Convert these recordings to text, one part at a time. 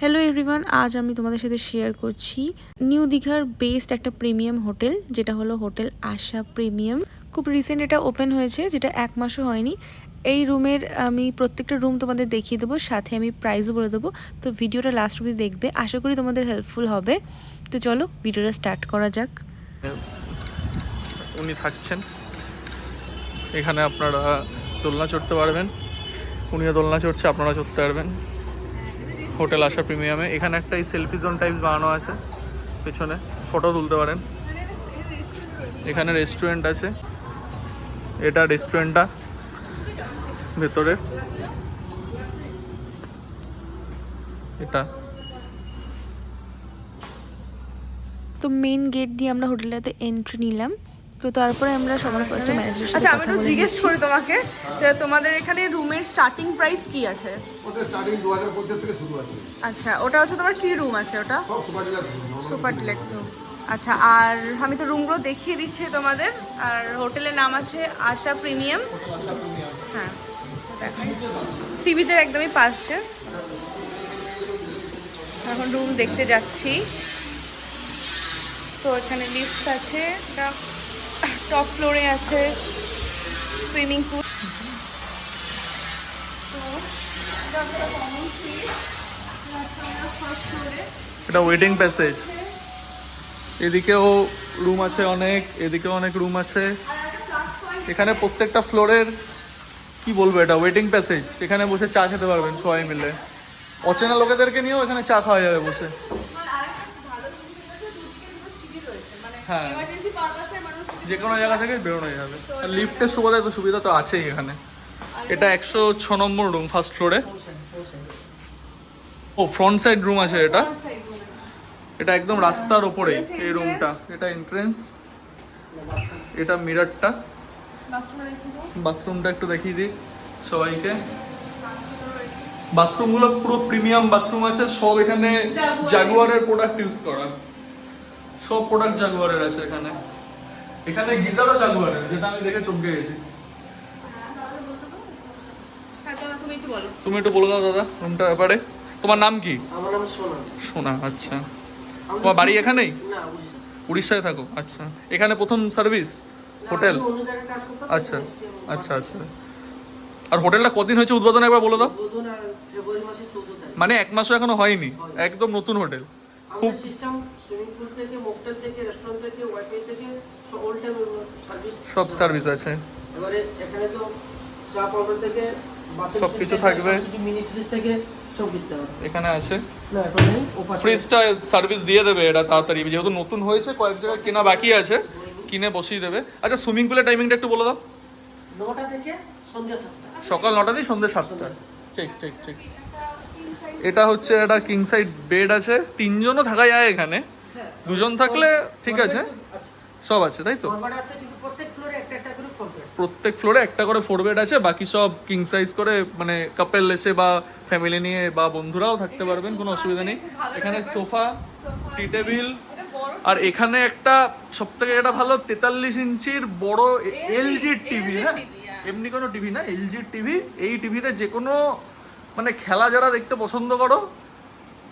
Hello everyone আজ আমি তোমাদের সাথে শেয়ার করছি নিউ দীঘার বেস্ট একটা প্রিমিয়াম হোটেল যেটা হলো হোটেল আশা প্রিমিয়াম খুব রিসেন্ট এটা ওপেন হয়েছে, যেটা এক মাসও হয়নি। এই রুমের আমি প্রত্যেকটা রুম তোমাদের দেখিয়ে দেবো, সাথে আমি প্রাইসও বলে দেবো। তো ভিডিওটা লাস্ট অবধি দেখবে, আশা করি তোমাদের হেল্পফুল হবে। তো চলো, ভিডিওটা স্টার্ট করা যাক। উনি থাকছেন। এখানে আপনারা দোলনা চড়তে পারবেন। উনিও দোলনা চড়ছে আপনারা চড়তে পারবেন। হোটেল আসা প্রিমিয়ামে। এখানে একটা এই সেলফি জোন টাইপস বানানো আছে। পেছনে ফটো তুলতে পারেন। এখানে রেস্টুরেন্ট আছে। এটা রেস্টুরেন্টটা ভেতরে। এটা। তো মেন গেট দিয়ে আমরা হোটেলটাতে এন্ট্রি নিলাম। তো তারপরে আমরা সবার ফার্স্টে ম্যানেজারের সাথে আচ্ছা আমি একটু জিজ্ঞেস করি তোমাকে যে তোমাদের এখানে রুমের স্টার্টিং প্রাইস কি আছে? ওটা স্টার্টিং দু হাজার পঞ্চাশ থেকে শুরু আছে। আচ্ছা ওটা হচ্ছে তোমার কি রুম আছে ওটা? সব super deluxe super deluxe room আচ্ছা আর আমি তো রুমগুলো দেখিয়ে দিচ্ছি তোমাদের। আর হোটেলের নাম আছে আশা প্রিমিয়াম। হ্যাঁ সি বিচের একদমই পাশে এখন রুম দেখতে যাচ্ছি। তো এখানে লিফট আছে। এটা টপ ফ্লোরে আছে সুইমিং পুল। তো এটা ওয়েটিং প্যাসেজ এদিকেও রুম আছে অনেক এদিকেও অনেক রুম আছে। এখানে প্রত্যেকটা ফ্লোরের কি বলব এটা ওয়েটিং প্যাসেজ এখানে বসে চা খেতে পারবেন সবাই মিলে। অচেনা লোকেদেরকে নিয়েও এখানে চা খাওয়া যাবে বসে। হ্যাঁ। যে কোনো জায়গা থেকে বেরোনো যাবে আর লিফটের সুবিধা তো সুবিধা তো আছেই এখানে। এটা একশো ছ নম্বর রুম ফার্স্ট ফ্লোরে ও ফ্রন্ট সাইড রুম আছে এটা। এটা একদম রাস্তার ওপরেই এই রুমটা এটা এন্ট্রেন্স এটা মিররটা। বাথরুমটা একটু দেখিয়ে দিই সবাইকে। বাথরুমগুলো পুরো প্রিমিয়াম বাথরুম আছে সব এখানে জাগুয়ারের প্রোডাক্ট ইউজ করা। সব প্রোডাক্ট জাগুয়ারের আছে এখানে। এখানে গিজারও জাগুয়ারের যেটা আমি দেখে চমকে গেছি। হ্যাঁ তুমি একটু বলো। বলে দাও দাদা রুমটার ব্যাপারে। তোমার নাম কি? আমার নাম সোনা। সোনা আচ্ছা। তোমার বাড়ি এখানেই? না উড়িষ্যায় থাকো আচ্ছা। এখানে প্রথম সার্ভিস হোটেল? আচ্ছা আচ্ছা আচ্ছা। আর হোটেলটা কদিন হয়েছে উদ্বোধন একবার বলে দাও? মানে এক মাসও এখনও হয়নি? একদম নতুন হোটেল। খুব সিস্টেম সুইমিং পুল থেকে মকটেল থেকে রেস্টুরেন্ট থেকে ওয়াইফাই থেকে সব সার্ভিস আছে। এবারে এখানে তো চা পাউডার থেকে থাকবে। মিনি ফ্রিজ থেকে সব কিছু দেওয়া এখানে আছে। না এখন ফ্রিজটা সার্ভিস দিয়ে দেবে এটা তাড়াতাড়ি। যেহেতু নতুন হয়েছে কয়েক জায়গায় কেনা বাকি আছে কিনে বসিয়ে দেবে। আচ্ছা সুইমিং পুলের টাইমিংটা একটু বলে দাও। নটা থেকে সন্ধ্যা সাতটা। সকাল নটা দিয়ে সন্ধ্যে সাতটা। ঠিক ঠিক ঠিক। এটা হচ্ছে একটা কিং সাইড বেড আছে। তিনজনও থাকা যায় এখানে। দুজন থাকলে ঠিক আছে। সব আছে তাই তো? আছে প্রত্যেক ফ্লোরে একটা করে ফোর বেড আছে বাকি সব কিং সাইজ করে মানে কাপেল এসে বা ফ্যামিলি নিয়ে বা বন্ধুরাও থাকতে পারবেন কোনো অসুবিধা নেই। এখানে সোফা টি টেবিল আর এখানে একটা সব থেকে একটা ভালো তেতাল্লিশ ইঞ্চির বড় এলজির টিভি হ্যাঁ? এমনি কোনো টিভি না এলজির টিভি এই টিভিতে যে কোনো মানে খেলা যারা দেখতে পছন্দ করো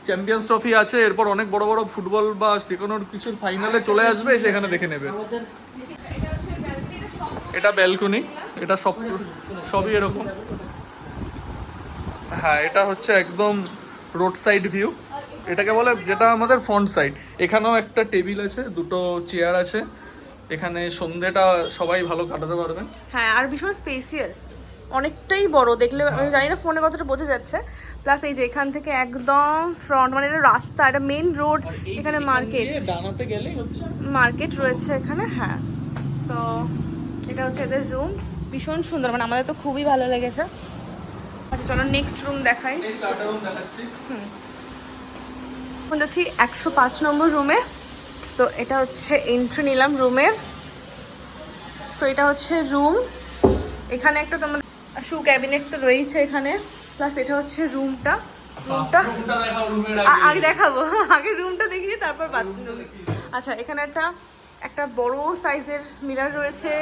চ্যাম্পিয়ন্স ট্রফি আছে, এরপর অনেক বড় বড় ফুটবল বা যে কোনো কিছুর ফাইনালে চলে আসবে, সেখানে দেখে নেবে। এটা ব্যালকনি এটা সব সবই এরকম। হ্যাঁ এটা হচ্ছে একদম রোড সাইড ভিউ এটাকে বলে যেটা আমাদের ফ্রন্ট সাইড এখানেও একটা টেবিল আছে, দুটো চেয়ার আছে। এখানে সন্ধেটা সবাই ভালো কাটাতে পারবেন হ্যাঁ আর ভীষণ স্পেসিয়াস অনেকটাই বড়, দেখলে আমি জানি না ফোনে কতটা বোঝা যাচ্ছে। প্লাস এই যে এখান থেকে একদম ফ্রন্ট মানে এটা রাস্তা এটা মেন রোড এখানে মার্কেট ডানাতে গেলেই হচ্ছে? মার্কেট রয়েছে এখানে হ্যাঁ। তো এটা হচ্ছে এদের রুম ভীষণ সুন্দর মানে আমাদের তো খুবই ভালো লেগেছে। আচ্ছা চলো নেক্সট রুম দেখাই। এই স্টার্টার রুম দেখাচ্ছি। এখন যাচ্ছি একশো পাঁচ নম্বর রুমে তো এটা হচ্ছে এন্ট্রি নিলাম রুমে তো এটা হচ্ছে রুম এখানে একটা তোমার শু ক্যাবিনেট তো রয়েছে এখানে। প্লাস এটা হচ্ছে রুমটা রুমটা আগে। দেখাবো। আগে রুমটা দেখিয়ে তারপর বাথরুম আচ্ছা এখানে একটা একটা বড় সাইজের মিরার রয়েছে।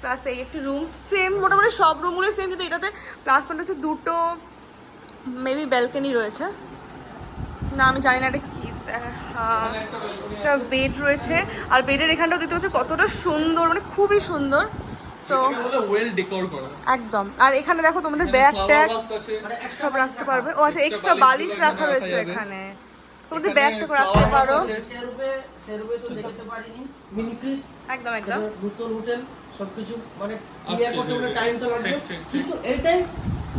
প্লাস এই একটি রুম সেম মোটামুটি সব রুমগুলো সেম কিন্তু এটাতে প্লাস পয়েন্ট হচ্ছে দুটো মেবি ব্যালকনি রয়েছে। না আমি জানি না এটা কি একটা বেড রয়েছে। আর বেডের এখানটাও দেখতে পাচ্ছ কতটা সুন্দর মানে খুবই সুন্দর। তো ওয়েল ডেকোর করা। একদম। আর এখানে দেখো তোমাদের ব্যাগ ট্যাগ সব রাখতে পারবে। ও আচ্ছা এক্সট্রা বালিশ বালিশ রাখা রাখা রয়েছে এখানে। তোমাদের এখানে রাখতে পারো। আছে। সেরূপে সেরূপে তো দেখাতে পারিনি। মিনি ফ্রিজ একদম একদম। নতুন হোটেল সবকিছু মানে ক্লিয়ার করতে ধীরে টাইম তো লাগবে। ঠিক, ঠিক, ঠিক। কিন্তু এই টাইম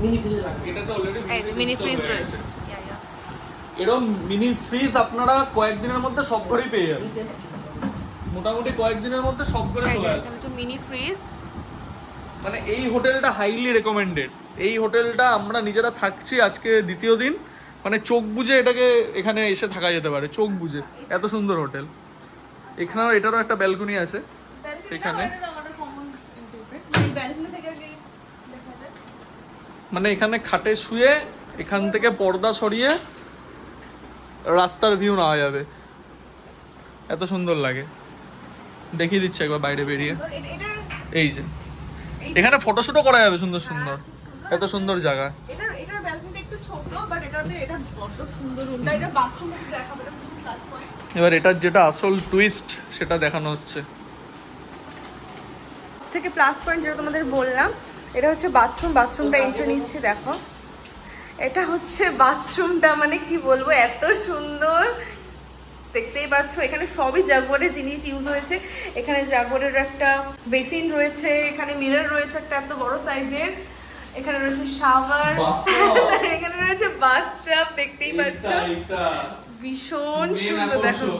মিনি ফ্রিজ লাগবে। এটা তো অলরেডি মিনি ফ্রিজ রয়েছে। Yeah, yeah. এরকম মিনি ফ্রিজ আপনারা কয়েকদিনের মধ্যে সব ঘরেই পেয়ে যাবেন। মোটামুটি কয়েকদিনের মধ্যে সব ঘরে চলে আসবে। মিনি ফ্রিজ মানে এই হোটেলটা হাইলি রেকমেন্ডেড এই হোটেলটা আমরা নিজেরা থাকছি আজকে দ্বিতীয় দিন। মানে চোখ বুজে এটাকে এখানে এসে থাকা যেতে পারে চোখ বুজে। এত সুন্দর হোটেল। এখানেও এটারও একটা ব্যালকনি আছে। এখানে। মানে এখানে খাটে শুয়ে এখান থেকে পর্দা সরিয়ে রাস্তার ভিউ নেওয়া যাবে। এত সুন্দর লাগে। দেখিয়ে দিচ্ছে একবার বাইরে বেরিয়ে। এই যে। এখানে ফটোশুটও করা যাবে সুন্দর সুন্দর। এত সুন্দর জায়গা। এটার এটার ব্যালকনিটা একটু ছোট বাট এটাতে এটা বড্ড সুন্দর রুমটা এটা বাথরুম দেখাবো এটা খুব কাজ করে। এবার এটার যেটা আসল টুইস্ট সেটা দেখানো হচ্ছে। থেকে প্লাস পয়েন্ট যেটা তোমাদের বললাম এটা হচ্ছে বাথরুম বাথরুমটা এন্ট্রি নিচ্ছে দেখো। এটা হচ্ছে বাথরুমটা মানে কি বলব এত সুন্দর দেখতেই পাচ্ছ এখানে সবই জাগোয়ারের জিনিস ইউজ হয়েছে। এখানে জাগোয়ারের একটা বেসিন রয়েছে এখানে মিরর রয়েছে একটা এত বড় সাইজের এখানে রয়েছে শাওয়ার এখানে রয়েছে বাথটাব দেখতেই পাচ্ছ। ভীষণ সুন্দর দেখো।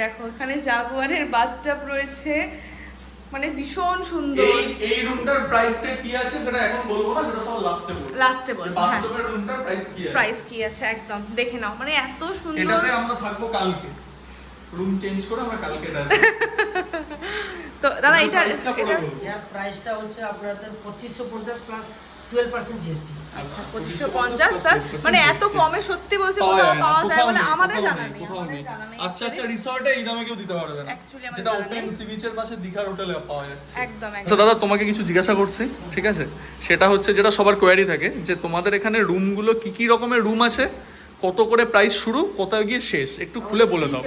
দেখো এখানে জাগুয়ারের বাথটাব রয়েছে। মানে ভীষণ সুন্দর। এই এই রুমটার প্রাইসটা কি আছে সেটা এখন বলব না সেটা সব লাস্টে বলব। লাস্টে বলব বাথরুমের রুমটার প্রাইস কি আছে? প্রাইস কি আছে একদম। দেখে নাও মানে এত সুন্দর। এটাতে আমরা থাকব কালকে। রুম চেঞ্জ করে আমরা কালকে তো দাদা এটা এটা। প্রাইসটা হচ্ছে আপনাদের পঁচিশশো পঞ্চাশ প্লাস টুয়েলভ পার্সেন্ট জিএসটি আচ্ছা স্যার মানে এত কমে সত্যি বলছে পাওয়া কোথাও পাওয়া যায় বলে আমাদের জানা নেই, নেই কোথাও আমাদের নেই। জানা নেই। আচ্ছা আচ্ছা রিসর্টে এই দামে কেউ দিতে পারবে না। যেটা ওপেন সি বিচের পাশে দীঘার হোটেলে পাওয়া যাচ্ছে। একদম আচ্ছা দাদা তোমাকে কিছু জিজ্ঞাসা করছি ঠিক আছে? সেটা হচ্ছে যেটা সবার কোয়ারি থাকে যে তোমাদের এখানে রুমগুলো কি কি রকমের রুম আছে কত করে প্রাইস শুরু কোথায় গিয়ে শেষ? একটু খুলে বলে দাও।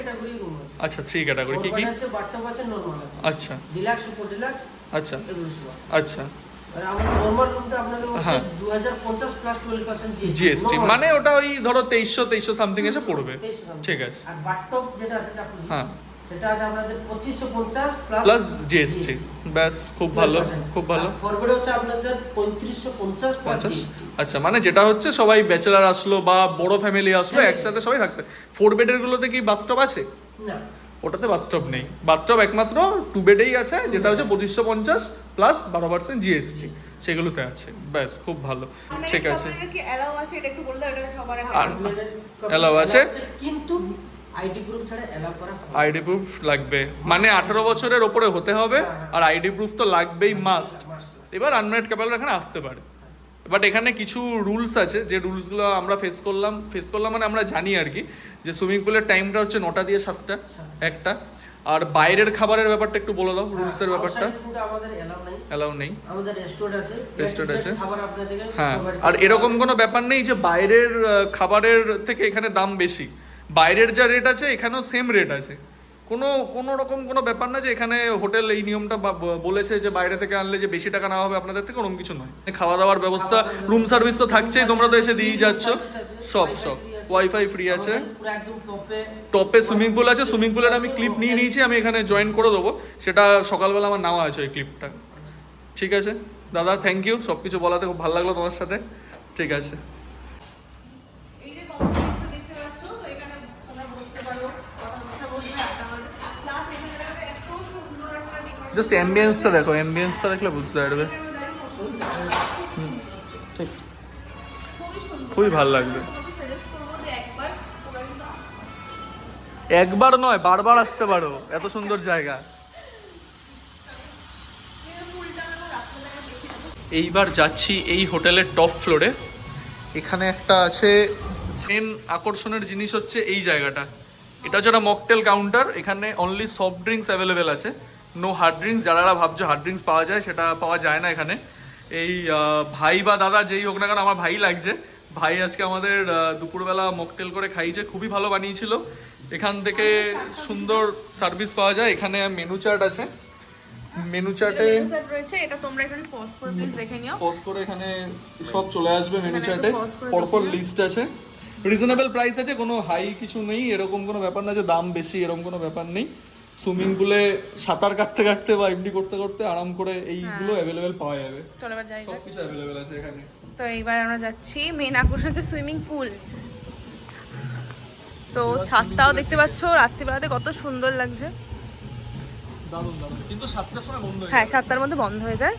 আচ্ছা থ্রি ক্যাটাগরি কি কি? আছে বাথটাব আছে নরমাল আছে। আচ্ছা। ডিলাক্স সুপার ডিলাক্স আচ্ছা। আচ্ছা। হ্যাঁ। জিএসটি মানে ওটা ওই ধরো তেইশশো তেইশশো সামথিং এসে পড়বে। ঠিক আছে। যেটা হ্যাঁ। সেটা আছে আপনাদের পঁচিশশো পঞ্চাশ প্লাস প্লাস জিএসটি ব্যাস খুব ভালো খুব ভালো। ফরওয়ার্ড হচ্ছে আপনাদের আচ্ছা মানে যেটা হচ্ছে সবাই ব্যাচেলার আসলো বা বড় ফ্যামিলি আসলো একসাথে সবাই থাকতে। ফোর বেডের গুলোতে কি বাথটব আছে? না। ওটাতে বাথটব নেই। বাথটব একমাত্র টু বেডেই আছে যেটা হচ্ছে পঁচিশশো পঞ্চাশ প্লাস বারো পার্সেন্ট জিএসটি সেগুলোতে আছে। ব্যাস খুব ভালো। ঠিক আছে। অ্যালাউ আছে এটা একটু বলতে এটা সবার আর কিন্তু আইডি গ্রুপ ছাড়া এলাও করা আইডি প্রুফ লাগবে। মানে আঠারো বছরের ওপরে হতে হবে আর আইডি প্রুফ তো লাগবেই মাস্ট এবার আনম্যারিড কাপল এখানে আসতে পারে। বাট এখানে কিছু রুলস আছে যে রুলসগুলো আমরা ফেস করলাম ফেস করলাম মানে আমরা জানি আর কি যে সুইমিং পুলের টাইমটা হচ্ছে নটা দিয়ে সাতটা একটা। আর বাইরের খাবারের ব্যাপারটা একটু বলে দাও রুলসের ব্যাপারটা। অ্যালাউ নেই। আমাদের রেস্টুরেন্ট আছে হ্যাঁ। আর এরকম। কোনো ব্যাপার নেই যে বাইরের খাবারের থেকে এখানে দাম বেশি। বাইরের যা রেট আছে এখানেও সেম রেট আছে। কোনো কোনো রকম কোনো ব্যাপার না যে এখানে হোটেল এই নিয়মটা বলেছে যে বাইরে থেকে আনলে যে বেশি টাকা নেওয়া হবে আপনাদের থেকে ওরকম কিছু নয়। খাওয়া দাওয়ার ব্যবস্থা রুম সার্ভিস তো থাকছেই তোমরা তো এসে দিয়েই যাচ্ছ। সব সব ওয়াইফাই ফ্রি আছে। টপে সুইমিং পুল আছে সুইমিং পুলের আমি ক্লিপ নিয়ে নিয়েছি আমি এখানে জয়েন করে দেবো। সেটা সকালবেলা আমার নেওয়া আছে ওই ক্লিপটা ঠিক আছে? দাদা থ্যাংক ইউ সব কিছু বলাতে খুব ভালো লাগল তোমার সাথে। ঠিক আছে। জাস্ট অ্যাম্বিয়েন্সটা দেখো অ্যাম্বিয়েন্সটা দেখলে বুঝতে পারবে। খুবই ভালো লাগবে। একবার নয়, বারবার আসতে পারো, এত সুন্দর জায়গা। এইবার যাচ্ছি এই হোটেলের টপ ফ্লোরে। এখানে একটা আছে মেন আকর্ষণের জিনিস হচ্ছে এই জায়গাটা। এটা হচ্ছে একটা মকটেল কাউন্টার এখানে অনলি সফট ড্রিঙ্কস অ্যাভেলেবেল আছে। নো হার্ড ড্রিঙ্কস যারা ভাবছ হার্ড ড্রিঙ্কস পাওয়া যায় সেটা পাওয়া যায় না এখানে। এই ভাই বা দাদা যেই হোক না কেন আমার ভাই লাগছে। ভাই আজকে আমাদের দুপুরবেলা মকটেল করে খাইয়েছে খুবই ভালো বানিয়েছিল। এখান থেকে সুন্দর সার্ভিস পাওয়া যায়। এখানে মেনু চার্ট আছে। মেনু চার্টে রয়েছে এটা তোমরা এখানে পজ করে প্লিজ দেখে নিও। পজ করে এখানে সব চলে আসবে মেনু চার্টে পরপর লিস্ট আছে। রিজনেবল প্রাইস আছে কোনো হাই কিছু নেই এরকম কোনো ব্যাপার না যে দাম বেশি এরকম কোনো ব্যাপার নেই। সুইমিং পুলে সাঁতার কাটতে কাটতে বা এমনি করতে করতে আরাম করে এইগুলো অ্যাভেলেবেল পাওয়া যাবে। চলো এবার যাই সব কিছু অ্যাভেলেবেল আছে এখানে। তো এইবার আমরা যাচ্ছি মেন আকর্ষণ হচ্ছে সুইমিং পুল। তো ছাদটাও দেখতে পাচ্ছ। রাত্রিবেলাতে কত সুন্দর লাগছে। দারুণ দারুণ। কিন্তু সাতটার সময় বন্ধ হয়ে হ্যাঁ সাতটার মধ্যে বন্ধ হয়ে যায়।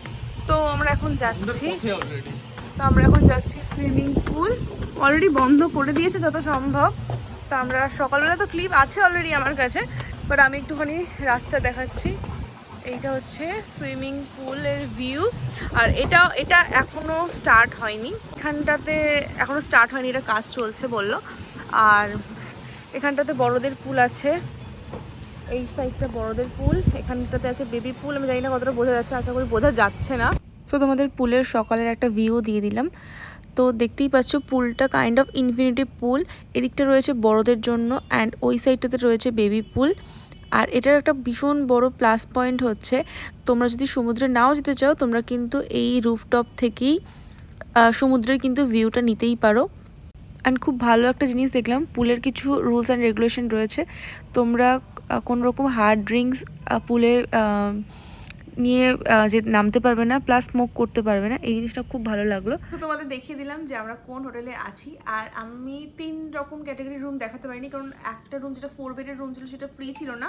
তো আমরা এখন যাচ্ছি। তো আমরা এখন যাচ্ছি সুইমিং পুল। অলরেডি বন্ধ করে দিয়েছে যত সম্ভব। তো আমরা সকালবেলা তো ক্লিপ আছে অলরেডি আমার কাছে। বাট আমি একটুখানি রাস্তা দেখাচ্ছি। এইটা হচ্ছে সুইমিং পুলের ভিউ। আর এটা এটা এখনও স্টার্ট হয়নি। এখানটাতে এখনও স্টার্ট হয়নি, এটা কাজ চলছে বলল। আর এখানটাতে বড়দের পুল আছে। এই সাইডটা বড়দের পুল। এখানটাতে আছে বেবি পুল। আমি জানি না কতটা বোঝা যাচ্ছে, আশা করি বোঝা যাচ্ছে না। তো তোমাদের পুলের সকালের একটা ভিউ দিয়ে দিলাম। তো দেখতেই পাচ্ছ, পুলটা কাইন্ড অফ ইনফিনিটি পুল এদিকটা রয়েছে বড়দের জন্য অ্যান্ড ওই সাইডটাতে রয়েছে বেবি পুল আর এটার একটা ভীষণ বড় প্লাস পয়েন্ট হচ্ছে, তোমরা যদি সমুদ্রে নাও যেতে চাও, তোমরা কিন্তু এই রুফটপ থেকেই সমুদ্রের কিন্তু ভিউটা নিতেই পারো। অ্যান্ড খুব ভালো একটা জিনিস দেখলাম, পুলের কিছু রুলস অ্যান্ড রেগুলেশন রয়েছে। তোমরা কোনোরকম কোনো রকম হার্ড ড্রিঙ্কস পুলে নিয়ে যে নামতে পারবে না প্লাস স্মোক করতে পারবে না, এই জিনিসটা খুব ভালো লাগল। তো তোমাদের দেখিয়ে দিলাম যে আমরা কোন হোটেলে আছি। আর আমি তিন রকম ক্যাটাগরি রুম দেখাতে পারিনি, কারণ একটা রুম যেটা ফোর বেডের রুম ছিল সেটা ফ্রি ছিল না।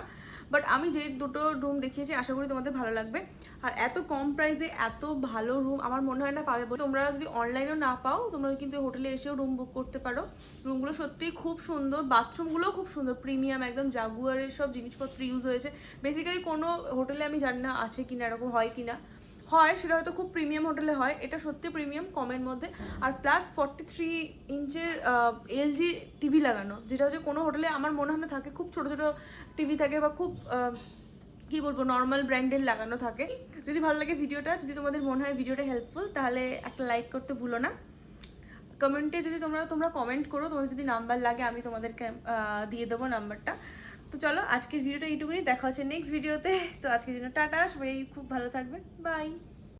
বাট আমি যে দুটো রুম দেখিয়েছি, আশা করি তোমাদের ভালো লাগবে। আর এত কম প্রাইসে এত ভালো রুম আমার মনে হয় না পাবে। তোমরা যদি অনলাইনেও না পাও, তোমরা কিন্তু হোটেলে এসেও রুম বুক করতে পারো। রুমগুলো সত্যিই খুব সুন্দর বাথরুমগুলোও খুব সুন্দর প্রিমিয়াম একদম জাগুয়ারের সব জিনিসপত্র ইউজ হয়েছে। বেসিক্যালি কোনো হোটেলে আমি জানি না আছে কিনা, এরকম হয় কিনা। হয়, সেটা হয়তো খুব প্রিমিয়াম হোটেলে হয়, এটা সত্যি প্রিমিয়াম কমের মধ্যে। আর প্লাস ফর্টি থ্রি ইঞ্চের এলজি টিভি লাগানো, যেটা হচ্ছে কোনো হোটেলে আমার মনে হয় না থাকে, খুব ছোটো ছোটো টিভি থাকে বা খুব কি বলব নর্মাল ব্র্যান্ডের লাগানো থাকে। যদি ভালো লাগে ভিডিওটা, যদি তোমাদের মনে হয় ভিডিওটা হেল্পফুল তাহলে একটা লাইক করতে ভুলো না। কমেন্টে যদি তোমরা তোমরা কমেন্ট করো, তোমাদের যদি নাম্বার লাগে, আমি তোমাদেরকে দিয়ে দেবো নাম্বারটা তো চলো আজকের ভিডিওটা এইটুকুনি, দেখা হচ্ছে নেক্সট ভিডিওতে তো। আজকের জন্য টাটা, সবাই খুব ভালো থাকবে বাই